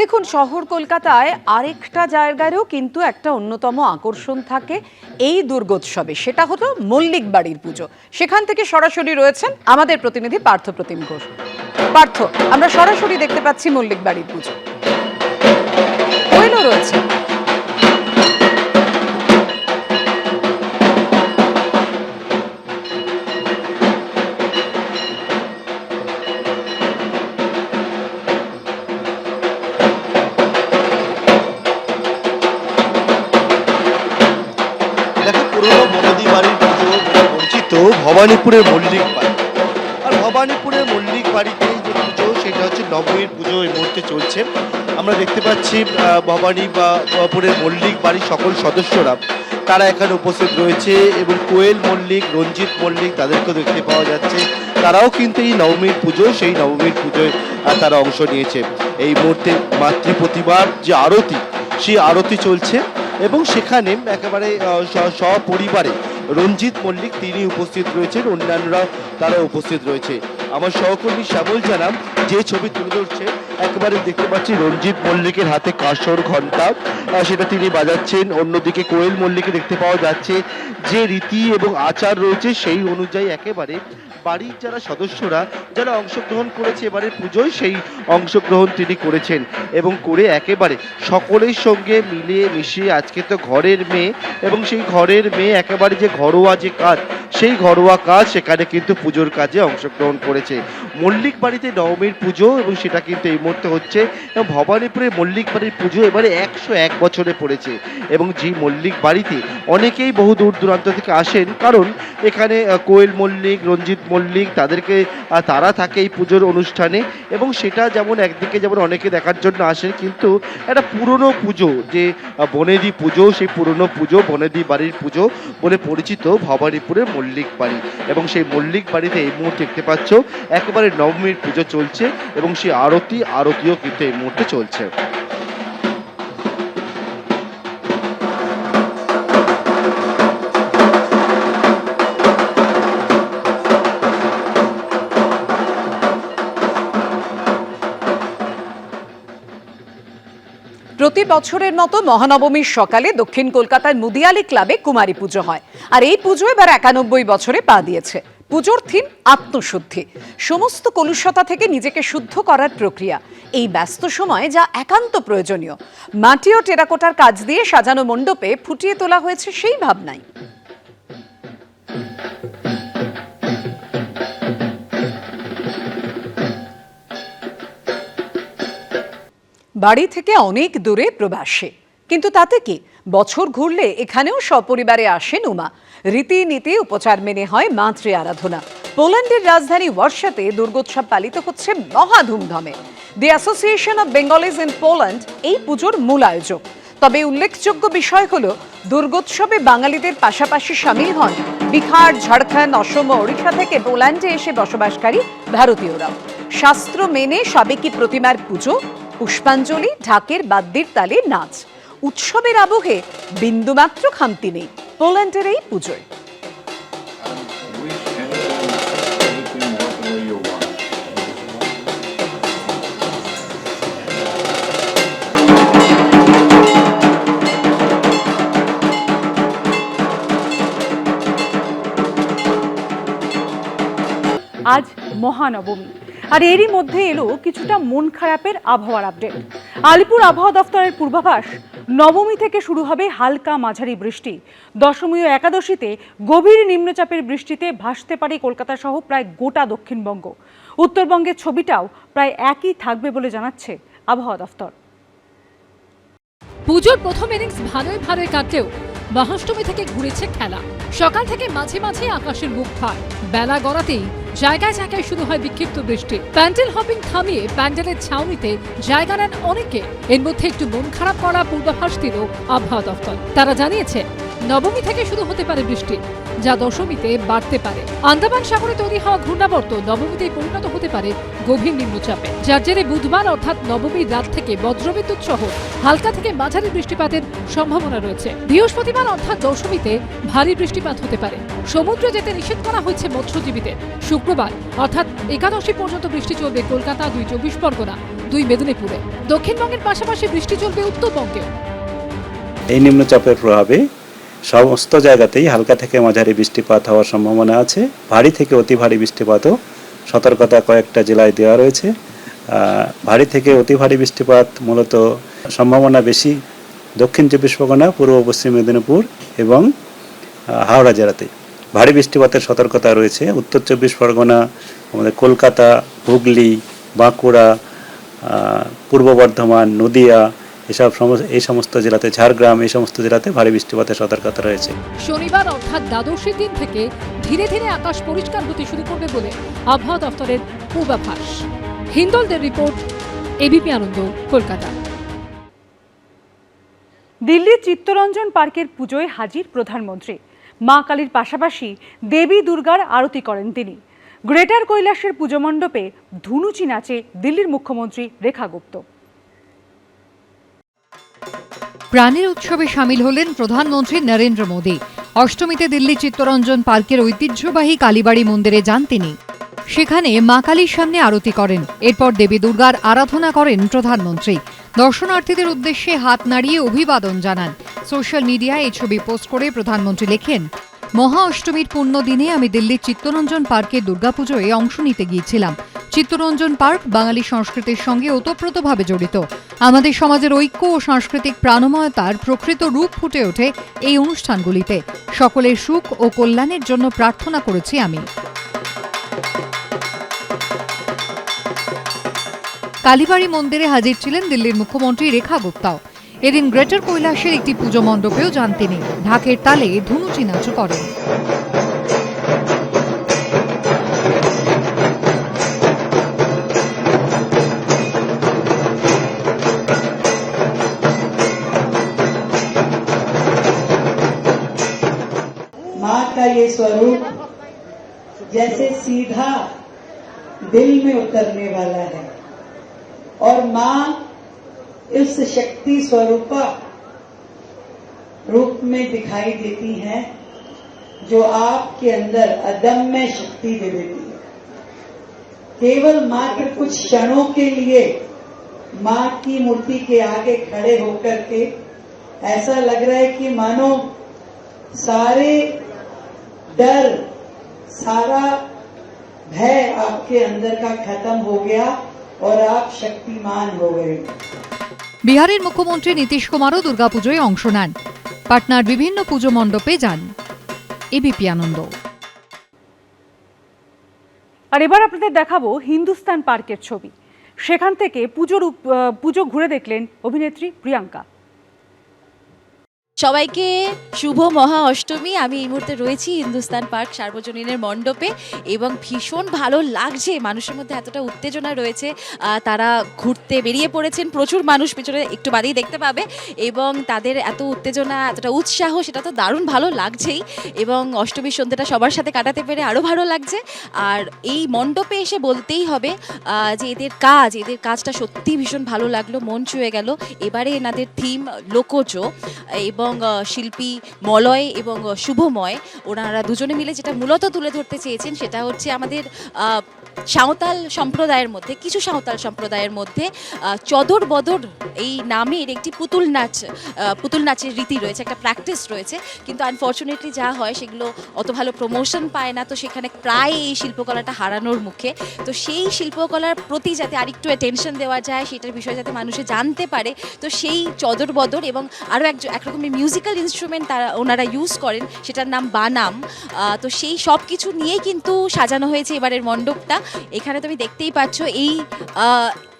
দেখুন, শহর কলকাতায় আরেকটা জায়গারও কিন্তু একটা অন্যতম আকর্ষণ থাকে এই দুর্গোৎসবে। সেটা হলো মল্লিক বাড়ির পুজো। সেখান থেকে সরাসরি রয়েছেন আমাদের প্রতিনিধি পার্থ প্রতিম ঘোষ। পার্থ, আমরা সরাসরি দেখতে পাচ্ছি মল্লিক বাড়ির পুজো। রয়েছে। ভবানীপুরের মল্লিক বাড়ি। আর ভবানীপুরের মল্লিক বাড়িতে যে পুজো, সেটা হচ্ছে নবমীর পুজো এই মুহূর্তে চলছে। আমরা দেখতে পাচ্ছি ভবানী বা মল্লিক বাড়ির সকল সদস্যরা, তারা এখানে উপস্থিত রয়েছে এবং কোয়েল মল্লিক, রঞ্জিত মল্লিক তাদেরকেও দেখতে পাওয়া যাচ্ছে। তারাও কিন্তু এই নবমীর পুজো, সেই নবমীর পুজোয় তারা অংশ নিয়েছে। এই মুহূর্তে মাতৃ প্রতিমার যে আরতি, সেই আরতি চলছে এবং সেখানে একেবারে সপরিবারে রঞ্জিত মল্লিক, তিনি উপস্থিত রয়েছেন, অন্যান্যরা তারা উপস্থিত রয়েছে। আমার সহকর্মী শ্যামল জানাম যে ছবি তুলে ধরছে, একেবারে দেখতে পাচ্ছি রঞ্জিত মল্লিকের হাতে কাঁসর ঘণ্টা সেটা তিনি বাজাচ্ছেন। অন্যদিকে কোয়েল মল্লিকে দেখতে পাওয়া যাচ্ছে যে রীতি এবং আচার রয়েছে, সেই অনুযায়ী একেবারে বাড়ির যারা সদস্যরা, যারা অংশগ্রহণ করেছে এবারে পুজোয় সেই অংশগ্রহণ তিনি করেছেন। এবং করে একেবারে সকলের সঙ্গে মিলিয়ে মিশিয়ে আজকে তো ঘরের মেয়ে, এবং সেই ঘরের মেয়ে একেবারে যে ঘরোয়া যে কাজ সেই ঘরোয়া কাজ সেখানে কিন্তু পুজোর কাজে অংশগ্রহণ করেছে। মল্লিক বাড়িতে নবমীর পুজো এবং সেটা কিন্তু এই মুহূর্তে হচ্ছে। এবং ভবানীপুরে মল্লিক বাড়ির পুজো এবারে একশো এক বছরে পড়েছে। এবং যে মল্লিক বাড়িতে অনেকেই বহু দূর দূরান্ত থেকে আসেন। কারণ এখানে কোয়েল মল্লিক, রঞ্জিত মল্লিক তাদেরকে তারা থাকে এই পুজোর অনুষ্ঠানে। এবং সেটা যেমন একদিকে যেমন অনেকে দেখার জন্য আসেন, কিন্তু একটা পুরনো পুজো যে বনেদি পুজো, সেই পুরনো পুজো, বনেদি বাড়ির পুজো বলে পরিচিত ভবানীপুরের মল্লিক বাড়ি। এবং সেই মল্লিক বাড়িতে এই মুহূর্তে দেখতে পাচ্ছ, একেবারে নবমীর পুজো চলছে এবং সেই আরতি, আরতিও কিন্তু এই মুহূর্তে চলছে। প্রতি বছরের মতো মহানবমীর সকালে দক্ষিণ কলকাতার মুদিয়ালি ক্লাবে কুমারী পুজো হয়। আর এই পুজো এবার একানব্বই বছরে পা দিয়েছে। পুজোর থিম আত্মশুদ্ধি। সমস্ত কলুষতা থেকে নিজেকে শুদ্ধ করার প্রক্রিয়া। এই ব্যস্ত সময়ে যা একান্ত প্রয়োজনীয়। মাটি ও টেরাকোটার কাজ দিয়ে সাজানো মণ্ডপে ফুটিয়ে তোলা হয়েছে সেই ভাবনাই। বাড়ি থেকে অনেক দূরে প্রবাসে। কিন্তু তাতে কি? বছর ঘুরলে এখানেও সপরিবারে আসেন উমা। রীতিনীতি উপচার মেনে হয় মাতৃ আরাধনা। পোল্যান্ডের রাজধানী ওয়ার্সাতে দুর্গোৎসব পালিত হচ্ছে মহা ধুমধামে। The association of Bengalis in Poland এই পুজোর মূল আয়োজক। তবে উল্লেখযোগ্য বিষয় হল, দুর্গোৎসবে বাঙালিদের পাশাপাশি সামিল হন বিহার, ঝাড়খণ্ড, অসম ওড়িশা থেকে পোল্যান্ডে এসে বসবাসকারী ভারতীয়রাও। শাস্ত্র মেনে সাবেকি প্রতিমার পুজো পুষ্পাঞ্জলি, ঢাকের বাদ্যের তালে নাচ। উৎসবের আবহে বিন্দুমাত্র খামতি নেই। পোল্যান্ডের এই পুজোয়. আজ মহানবমী। আর এরই মধ্যে এলো কিছুটা মন খারাপের আবহাওয়ার আপডেট আলিপুর আবহাওয়া দফতরের পূর্বাভাস, নবমী থেকে শুরু হবে হালকা মাঝারি বৃষ্টি। দশমী ও একাদশীতে গভীর নিম্নচাপের বৃষ্টিতে ভাসতে পারে কলকাতা সহ প্রায় গোটা দক্ষিণবঙ্গ। উত্তরবঙ্গের ছবিটাও প্রায় একই থাকবে বলে জানাচ্ছে আবহাওয়া দফতর। পুজোর প্রথম ইনিংস ভালোই ভালোই কাটলেও মহাষ্টমী থেকে ঘুরেছে খেলা। সকাল থেকে মাঝে মাঝে আকাশের মুখ ভার বেলা গড়াতেই জায়গায় জায়গায় শুরু হয় বিক্ষিপ্ত বৃষ্টি। প্যান্ডেল হপিং থামিয়ে প্যান্ডেলের ছাউনিতে জায়গা নেন অনেকে। এর মধ্যে একটু মন খারাপ করা পূর্বাভাস দিল আবহাওয়া দপ্তর। তারা জানিয়েছে, নবমী থেকে শুরু হতে পারে বৃষ্টি। যা দশমীতে বাড়তে পারে। আন্দামান সাগরে তৈরি হওয়া ঘূর্ণাবর্ত নবমীতে পরিণত হতে পারে গভীর নিম্নচাপে। যার জেরে বুধবার অর্থাৎ নবমীর রাত থেকে বজ্রবিদ্যুৎ সহ হালকা থেকে মাঝারি বৃষ্টিপাতের সম্ভাবনা রয়েছে। বৃহস্পতিবার অর্থাৎ দশমীতে ভারী বৃষ্টিপাত হতে পারে। সমুদ্রে যেতে নিষেধ করা হয়েছে মৎস্যজীবীদের। শুক্রবার অর্থাৎ একাদশী পর্যন্ত বৃষ্টি চলবে কলকাতা, দুই চব্বিশ পরগনা, দুই মেদিনীপুরে। দক্ষিণবঙ্গের পাশাপাশি বৃষ্টি চলবে উত্তরবঙ্গেও। এই নিম্নচাপের প্রভাবে সমস্ত জায়গাতেই হালকা থেকে মাঝারি বৃষ্টিপাত হওয়ার সম্ভাবনা আছে। ভারী থেকে অতি ভারী বৃষ্টিপাতও সতর্কতা কয়েকটা জেলায় দেওয়া রয়েছে। ভারী থেকে অতি ভারী বৃষ্টিপাত মূলত সম্ভাবনা বেশি দক্ষিণ চব্বিশ পরগনা, পূর্ব পশ্চিম মেদিনীপুর এবং হাওড়া জেলাতে। ভারী বৃষ্টিপাতের সতর্কতা রয়েছে। উত্তর চব্বিশ পরগনা, আমাদের কলকাতা, হুগলি, বাঁকুড়া পূর্ব বর্ধমান, নদিয়া এসব সমস্ত এই সমস্ত জেলাতে ঝাড়গ্রাম এই সমস্ত জেলাতে ভারী বৃষ্টিপাতের সতর্কতা রয়েছে। শনিবার অর্থাৎ দ্বাদশীর দিন থেকে ধীরে ধীরে আকাশ পরিষ্কার হতে শুরু করবে বলে আবহাওয়া দফতরের পূর্বাভাস। হিন্দলদের রিপোর্ট এবিপি আনন্দ কলকাতা। দিল্লির চিত্তরঞ্জন পার্কের পুজোয় হাজির প্রধানমন্ত্রী। মা কালীর পাশাপাশি দেবী দুর্গার আরতি করেন তিনি। গ্রেটার কৈলাসের পুজো মণ্ডপে ধুনুচি নাচে দিল্লির মুখ্যমন্ত্রী রেখা গুপ্ত। প্রাণের উৎসবে সামিল হলেন প্রধানমন্ত্রী নরেন্দ্র মোদী। অষ্টমীতে দিল্লি চিত্তরঞ্জন পার্কের ঐতিহ্যবাহী কালীবাড়ি মন্দিরে যান তিনি। সেখানে মা কালীর সামনে আরতি করেন। এরপর দেবী দুর্গার আরাধনা করেন প্রধানমন্ত্রী। দর্শনার্থীদের উদ্দেশ্যে হাত নাড়িয়ে অভিবাদন জানান। সোশ্যাল মিডিয়ায় এই ছবি পোস্ট করে প্রধানমন্ত্রী লেখেন, মহা অষ্টমীর পূর্ণ দিনে আমি দিল্লির চিত্তরঞ্জন পার্কে দুর্গাপুজোয় অংশ নিতে গিয়েছিলাম। চিত্তরঞ্জন পার্ক বাঙালি সংস্কৃতির সঙ্গে ওতপ্রোতভাবে জড়িত। আমাদের সমাজের ঐক্য ও সাংস্কৃতিক প্রাণময়তার প্রকৃত রূপ ফুটে ওঠে এই অনুষ্ঠানগুলিতে। সকলের সুখ ও কল্যাণের জন্য প্রার্থনা করেছি আমি। কালীবাড়ি মন্দিরে হাজির ছিলেন দিল্লির মুখ্যমন্ত্রী রেখা গুপ্তাও। এদিন গ্রেটার কৈলাসের একটি পুজো মণ্ডপেও যান তিনি। ঢাকের তালে ধুনুচি নাচও করেন। जैसे सीधा दिल में उतरने वाला है। और माँ इस शक्ति स्वरूपा रूप में दिखाई देती है, जो आपके अंदर अदम्य शक्ति दे देती है। केवल मात्र कुछ क्षणों के लिए माँ की मूर्ति के आगे खड़े होकर के ऐसा लग रहा है कि मानो सारे डर सारा भय आपके अंदर का खत्म हो गया और आप शक्तिमान हो गए বিহারের মুখ্যমন্ত্রী নীতিশ কুমারও দুর্গাপুজোয় অংশ নেন পাটনার বিভিন্ন পুজো মণ্ডপে যান এবিপি আনন্দ আর এবার আপনাদের দেখাবো হিন্দুস্তান পার্কের ছবি সেখান থেকে পুজোর উপ- আহ, পুজো ঘুরে দেখলেন অভিনেত্রী প্রিয়াঙ্কা সবাইকে শুভ মহা অষ্টমী। আমি এই মুহূর্তে রয়েছি হিন্দুস্তান পার্ক সার্বজনীনের মণ্ডপে এবং ভীষণ ভালো লাগছে। মানুষের মধ্যে এতটা উত্তেজনা রয়েছে। তারা ঘুরতে বেরিয়ে পড়েছেন। প্রচুর মানুষ পেছনে একটু বাদেই দেখতে পাবে এবং তাদের এত উত্তেজনা, এতটা উৎসাহ, সেটা তো দারুণ ভালো লাগছেই এবং অষ্টমীর সন্ধ্যাটা সবার সাথে কাটাতে পেরে আরও ভালো লাগছে। আর এই মণ্ডপে এসে বলতেই হবে যে এদের কাজ, এদের কাজটা সত্যি ভীষণ ভালো লাগল, মন ছুঁয়ে গেল। এবারে এনাদের থিম লোকজ এবং আহ, শিল্পী মলয় এবং শুভময় ওনারা দুজনে মিলে যেটা মূলত তুলে ধরতে চেয়েছেন সেটা হচ্ছে আমাদের সাঁওতাল সম্প্রদায়ের মধ্যে, কিছু সাঁওতাল সম্প্রদায়ের মধ্যে চদর বদর এই নামের একটি পুতুল নাচ পুতুল নাচের রীতি রয়েছে, একটা প্র্যাকটিস রয়েছে। কিন্তু আনফর্চুনেটলি যা হয়, সেগুলো অত ভালো প্রমোশন পায় না। তো সেখানে প্রায় এই শিল্পকলাটা হারানোর মুখে। তো সেই শিল্পকলার প্রতি যাতে আরেকটু অ্যাটেনশন দেওয়া যায়, সেটার বিষয়ে যাতে মানুষে জানতে পারে, তো সেই চদর বদর এবং আরও এক, একরকমের মিউজিক্যাল ইনস্ট্রুমেন্ট তারা, ওনারা ইউজ করেন, সেটার নাম বানাম। তো সেই সব কিছু নিয়েই কিন্তু সাজানো হয়েছে এবারের মণ্ডপটা। এখানে তুমি দেখতেই পাচ্ছ এই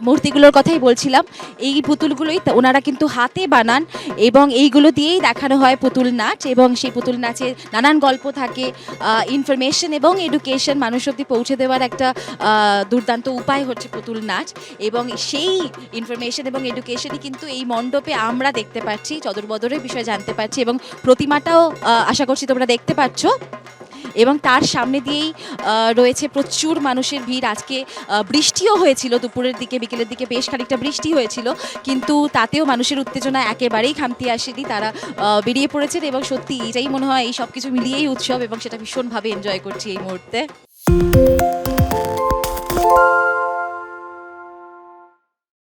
মূর্তিগুলোর কথাই বলছিলাম। এই পুতুলগুলোই ওনারা কিন্তু হাতে বানান এবং এইগুলো দিয়েই দেখানো হয় পুতুল নাচ এবং সেই পুতুল নাচে নানান গল্প থাকে ইনফরমেশন এবং এডুকেশন মানুষ অব্দি পৌঁছে দেওয়ার একটা দুর্দান্ত উপায় হচ্ছে পুতুল নাচ এবং সেই ইনফরমেশন এবং এডুকেশনই কিন্তু এই মণ্ডপে আমরা দেখতে পাচ্ছি, চদরবদরের বিষয়ে জানতে পারছি এবং প্রতিমাটাও আশা করছি তোমরা দেখতে পাচ্ছ। এবং তার সামনে দিয়েই রয়েছে প্রচুর মানুষের ভিড়। আজকে বৃষ্টিও হয়েছিল দুপুরের দিকে, বিকেলের দিকে বেশ খানিকটা বৃষ্টি হয়েছিল, কিন্তু তাতেও মানুষের উত্তেজনা একেবারেই খামতি আসেনি। তারা বেরিয়ে পড়েছেন এবং সত্যি এটাই মনে হয় এই সব কিছু মিলিয়েই উৎসব এবং সেটা ভীষণভাবে এনজয় করছি এই মুহূর্তে।